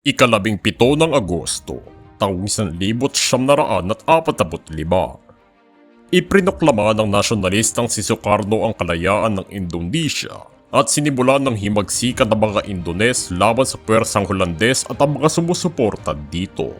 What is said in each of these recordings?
Ikalabing pito ng Agosto, taong 1945. Iprinoklama ng nasyonalistang si Sukarno ang kalayaan ng Indonesia at sinimulan ng himagsikan ng mga Indones laban sa pwersang Holandes at ang mga sumusuporta dito.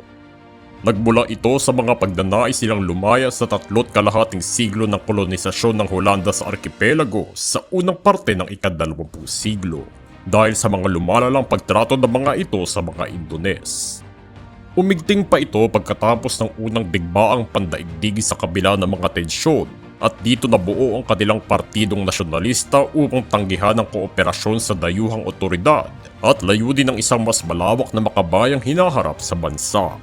Nagmula ito sa mga pagnanais silang lumaya sa tatlot kalahating siglo ng kolonisasyon ng Holanda sa arkipelago sa unang parte ng ikadalawampung siglo dahil sa mga lumalalang pagtrato ng mga ito sa mga Indones. Umigting pa ito pagkatapos ng unang digbaang pandaigdig sa kabila ng mga tensyon at dito nabuo ang kanilang partidong nasyonalista upang tanggihan ang kooperasyon sa dayuhang otoridad at layunin ng isang mas malawak na makabayang hinaharap sa bansa.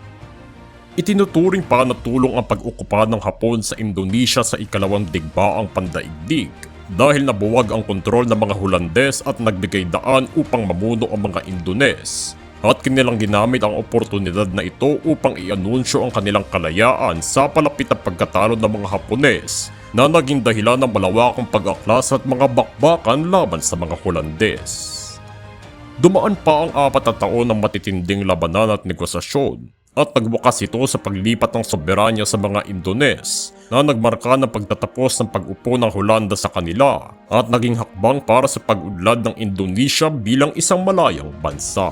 Itinuturing pa na tulong ang pag-ukupa ng Hapon sa Indonesia sa ikalawang digbaang pandaigdig dahil nabuwag ang kontrol ng mga Holandes at nagbigay daan upang mamuno ang mga Indones at kanilang ginamit ang oportunidad na ito upang i-anunsyo ang kanilang kalayaan sa palapit na pagkatalo ng mga Hapones na naging dahilan ng malawakang pag-aklas at mga bakbakan laban sa mga Holandes. Dumaan pa ang apat na taon ng matitinding labanan at negosasyon at nagbukas ito sa paglipat ng soberanya sa mga Indones na nagmarka ng pagtatapos ng pag-upo ng Holanda sa kanila at naging hakbang para sa pag-udlad ng Indonesia bilang isang malayang bansa.